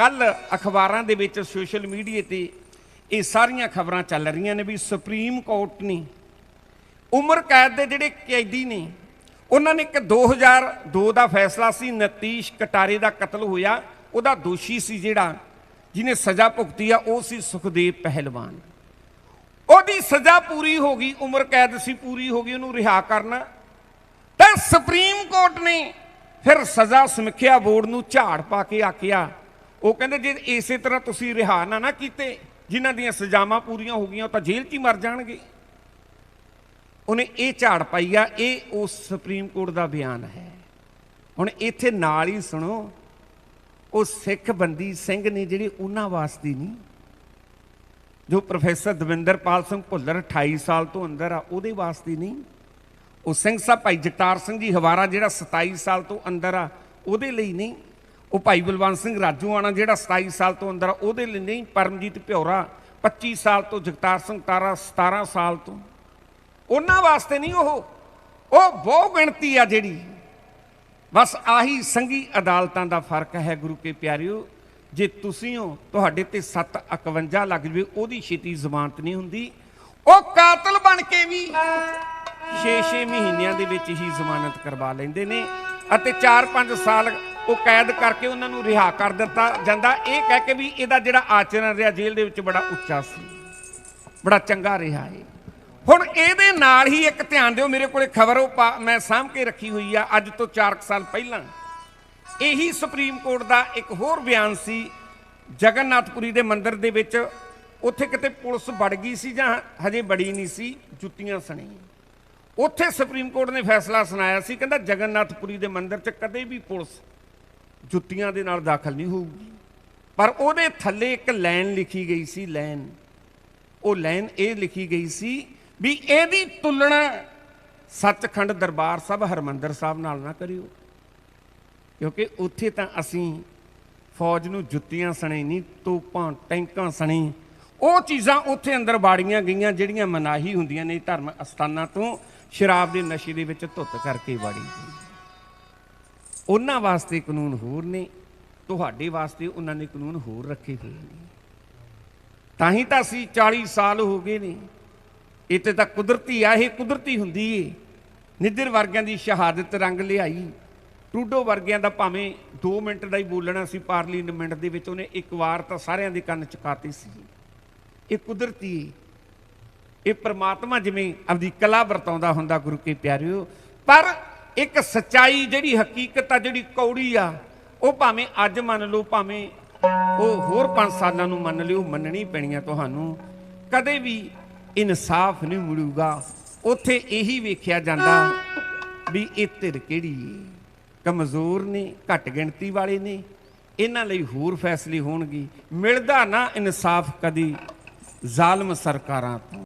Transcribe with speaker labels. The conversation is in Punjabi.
Speaker 1: ਕੱਲ ਅਖਬਾਰਾਂ ਦੇ ਵਿੱਚ ਸੋਸ਼ਲ ਮੀਡੀਆ ਤੇ ਇਹ ਸਾਰੀਆਂ ਖਬਰਾਂ ਚੱਲ ਰਹੀਆਂ ਨੇ ਵੀ ਸੁਪਰੀਮ ਕੋਰਟ ਨੇ ਉਮਰ ਕੈਦ ਦੇ ਜਿਹੜੇ ਕੈਦੀ ਨੇ, ਉਹਨਾਂ ਨੇ ਇੱਕ 2002 ਦਾ ਫੈਸਲਾ ਸੀ, ਨਤੀਸ਼ ਕਟਾਰੇ ਦਾ ਕਤਲ ਹੋਇਆ, ਉਹਦਾ ਦੋਸ਼ੀ ਸੀ ਜਿਹੜਾ, ਜਿਹਨੇ ਸਜ਼ਾ ਭੁਗਤੀ ਆ, ਉਹ ਸੀ ਸੁਖਦੇਵ ਪਹਿਲਵਾਨ। ਉਹਦੀ ਸਜ਼ਾ ਪੂਰੀ ਹੋ ਗਈ, ਉਮਰ ਕੈਦ ਸੀ, ਪੂਰੀ ਹੋ ਗਈ, ਉਹਨੂੰ ਰਿਹਾ ਕਰਨਾ। ਤਾਂ ਸੁਪਰੀਮ ਕੋਰਟ ਨੇ ਫਿਰ ਸਜ਼ਾ ਸਮੀਖਿਆ ਬੋਰਡ ਨੂੰ ਝਾੜ ਪਾ ਕੇ ਆਖਿਆ ਉਹ ਕਹਿੰਦੇ ਜੇ ਇਸੇ ਤਰ੍ਹਾਂ ਤੁਸੀਂ ਰਿਹਾ ਨਾ ਨਾ ਕੀਤੇ, ਜਿਨ੍ਹਾਂ ਦੀਆਂ ਸਜ਼ਾਵਾਂ ਪੂਰੀਆਂ ਹੋ ਗਈਆਂ, ਉਹ ਤਾਂ ਜੇਲ੍ਹ 'ਚ ਹੀ ਮਰ ਜਾਣਗੇ। ਉਹਨੇ ਇਹ ਝਾੜ ਪਾਈ ਆ, ਇਹ ਉਸ ਸੁਪਰੀਮ ਕੋਰਟ ਦਾ ਬਿਆਨ ਹੈ। ਹੁਣ ਇੱਥੇ ਨਾਲ ਹੀ ਸੁਣੋ, ਉਹ ਸਿੱਖ ਬੰਦੀ ਸਿੰਘ ਨੇ ਜਿਹੜੇ ਉਹਨਾਂ ਵਾਸਤੇ ਨਹੀਂ, ਜੋ ਪ੍ਰੋਫੈਸਰ ਦਵਿੰਦਰਪਾਲ ਸਿੰਘ ਭੁੱਲਰ 28 ਸਾਲ ਤੋਂ ਅੰਦਰ ਆ, ਉਹਦੇ ਵਾਸਤੇ ਨਹੀਂ, ਉਹ ਸਿੰਘ ਸਾਹਿਬ ਭਾਈ ਜਗਤਾਰ ਸਿੰਘ ਜੀ ਹਵਾਰਾ ਜਿਹੜਾ 27 ਸਾਲ ਤੋਂ ਅੰਦਰ ਆ, ਉਹਦੇ ਲਈ ਨਹੀਂ। ਉਹ ਭਾਈ ਬਲਵੰਤ ਸਿੰਘ ਰਾਜੂਆਣਾ ਜਿਹੜਾ 27 ਸਾਲ ਤੋਂ ਅੰਦਰ ਉਹਦੇ ਲਈ ਨਹੀਂ, ਪਰਮਜੀਤ ਭਿਉਰਾ 25 ਸਾਲ ਤੋਂ, ਜਗਤਾਰ ਸਿੰਘ ਤਾਰਾ 17 ਸਾਲ ਤੋਂ। ਉਹਨਾਂ ਵਾਸਤੇ ਨਹੀਂ ਉਹ ਉਹ ਬਹੁ ਗਿਣਤੀ ਆ ਜਿਹੜੀ। ਬਸ ਆਹੀ ਸੰਗੀ ਅਦਾਲਤਾਂ ਦਾ ਫ਼ਰਕ ਹੈ ਗੁਰੂ ਕੇ ਪਿਆਰਿਓ, ਜੇ ਤੁਸੀਂ ਹੋ, ਤੁਹਾਡੇ ਤੇ 751 ਲੱਗ ਜਵੇ, ਉਹਦੀ ਛੇਤੀ ਜ਼ਮਾਨਤ ਨਹੀਂ ਹੁੰਦੀ। ਉਹ ਕਾਤਲ ਬਣ ਕੇ ਵੀ 6-6 ਮਹੀਨਿਆਂ ਦੇ ਵਿੱਚ ਹੀ ਜ਼ਮਾਨਤ ਕਰਵਾ ਲੈਂਦੇ ਨੇ ਅਤੇ 4-5 ਸਾਲ ਉਹ ਕੈਦ ਕਰਕੇ ਉਹਨਾਂ ਨੂੰ ਰਿਹਾ ਕਰ ਦਿੱਤਾ ਜਾਂਦਾ। ਇਹ ਕਹਿ ਕੇ ਵੀ ਇਹਦਾ ਜਿਹੜਾ ਆਚਰਣ ਰਿਹਾ ਜੇਲ੍ਹ ਦੇ ਵਿੱਚ ਬੜਾ ਉੱਚਾ ਸੀ। ਬੜਾ ਚੰਗਾ ਰਿਹਾ ਏ ਹੁਣ ਇਹਦੇ ਨਾਲ ਹੀ ਇੱਕ ਧਿਆਨ ਦਿਓ, ਮੇਰੇ ਕੋਲੇ ਖਬਰ ਉਹ ਪਾ- ਮੈਂ ਸਾਂਭ ਕੇ ਰੱਖੀ ਹੋਈ ਆ, ਅੱਜ ਤੋਂ 4 ਸਾਲ ਪਹਿਲਾਂ। ਇਹੀ ਸੁਪਰੀਮ ਕੋਰਟ ਦਾ ਇੱਕ ਹੋਰ ਬਿਆਨ ਸੀ, ਜਗਨਨਾਥਪੁਰੀ ਦੇ ਮੰਦਿਰ ਦੇ ਵਿੱਚ। ਉੱਥੇ ਕਿਤੇ ਪੁਲਿਸ ਵੜ ਗਈ ਸੀ ਜਾਂ ਹਜੇ ਬੜੀ ਨਹੀਂ ਸੀ, ਜੁੱਤੀਆਂ ਸਣੀ। ਉੱਥੇ ਸੁਪਰੀਮ ਕੋਰਟ ਨੇ ਫੈਸਲਾ ਸੁਣਾਇਆ ਸੀ, ਕਹਿੰਦਾ ਜਗਨਨਾਥਪੁਰੀ ਦੇ ਮੰਦਿਰ 'ਚ ਕਦੇ ਵੀ ਪੁਲਿਸ ਜੁੱਤੀਆਂ ਦੇ ਨਾਲ ਦਾਖਲ ਨਹੀਂ ਹੋਊਗੀ। ਪਰ ਉਹਦੇ ਥੱਲੇ ਇੱਕ ਲਾਈਨ ਲਿਖੀ ਗਈ ਸੀ, ਲਾਈਨ। ਉਹ ਲਾਈਨ ਇਹ ਲਿਖੀ ਗਈ ਸੀ ਵੀ ਇਹਦੀ ਤੁਲਨਾ ਸੱਚਖੰਡ ਦਰਬਾਰ ਸਾਹਿਬ ਹਰਮੰਦਰ ਸਾਹਿਬ ਨਾਲ ਨਾ ਕਰਿਓ। ਕਿਉਂਕਿ ਉੱਥੇ ਤਾਂ ਅਸੀਂ ਫੌਜ ਨੂੰ ਜੁੱਤੀਆਂ ਸਣੇ ਨਹੀਂ, ਤੋਪਾਂ, ਟੈਂਕਾਂ ਸਣੇ। ਉਹ ਚੀਜ਼ਾਂ ਉੱਥੇ ਅੰਦਰ ਬਾੜੀਆਂ ਗਈਆਂ ਜਿਹੜੀਆਂ ਮਨਾਹੀ ਹੁੰਦੀਆਂ ਨੇ ਧਰਮ ਅਸਥਾਨਾਂ ਤੋਂ ਸ਼ਰਾਬ ਦੇ ਨਸ਼ੇ ਦੇ ਵਿੱਚ ਧੁੱਤ ਕਰਕੇ ਬਾੜੀ ਗਈ ਉਹਨਾਂ ਵਾਸਤੇ ਕਾਨੂੰਨ ਹੋਰ ਨੇ, ਤੁਹਾਡੇ ਵਾਸਤੇ ਉਹਨਾਂ ਨੇ ਕਾਨੂੰਨ ਹੋਰ ਰੱਖੇ ਹੋਏ ਨੇ। ਤਾਂ ਹੀ ਤਾਂ ਅਸੀਂ 40 ਸਾਲ ਹੋ ਗਏ ਨੇ। ਇੱਥੇ ਤਾਂ ਕੁਦਰਤੀ ਆ, ਇਹ ਕੁਦਰਤੀ ਹੁੰਦੀ ਏ। ਨਿੱਦਰ ਵਰਗਿਆਂ ਦੀ ਸ਼ਹਾਦਤ ਰੰਗ ਲਿਆਈ। ਟੂਡੋ ਵਰਗਿਆਂ ਦਾ ਭਾਵੇਂ 2 ਮਿੰਟ ਦਾ ਹੀ ਬੋਲਣਾ ਸੀ, ਪਾਰਲੀਮੈਂਟ ਦੇ ਵਿੱਚ ਉਹਨੇ ਇੱਕ ਵਾਰ ਤਾਂ ਸਾਰਿਆਂ ਦੇ ਕੰਨ ਚਕਾਤੇ ਸੀ। ਇਹ ਕੁਦਰਤੀ ਏ। ਇਹ ਪ੍ਰਮਾਤਮਾ ਜਿਵੇਂ ਆਪਦੀ ਕਲਾ ਵਰਤਾਉਂਦਾ ਹੁੰਦਾ ਗੁਰੂ ਕੇ ਪਿਆਰਿਓ। ਪਰ ਇੱਕ ਸਚਾਈ ਜਿਹੜੀ ਹਕੀਕਤ ਆ, ਜਿਹੜੀ ਕੌੜੀ ਆ, ਉਹ ਭਾਵੇਂ ਅੱਜ ਮੰਨ ਲਓ, ਭਾਵੇਂ ਉਹ ਹੋਰ 5 ਸਾਲਾਂ ਨੂੰ ਮੰਨ ਲਿਓ, ਮੰਨਣੀ ਪੈਣੀ ਪੈਣੀਆਂ ਤੁਹਾਨੂੰ। ਕਦੇ ਵੀ ਇਨਸਾਫ ਨਹੀਂ ਮਿਲੂਗਾ। ਉੱਥੇ ਇਹੀ ਵੇਖਿਆ ਜਾਂਦਾ ਵੀ ਇਹ ਧਿਰ ਕਿਹੜੀ ਏ? ਕਮਜ਼ੋਰ ਨੇ, ਘੱਟ ਗਿਣਤੀ ਵਾਲੇ ਨੇ। ਇਹਨਾਂ ਲਈ ਹੋਰ ਫੈਸਲੇ ਹੋਣਗੇ। ਮਿਲਦਾ ਨਾ ਇਨਸਾਫ ਕਦੀ ਜ਼ਾਲਮ ਸਰਕਾਰਾਂ ਤੋਂ।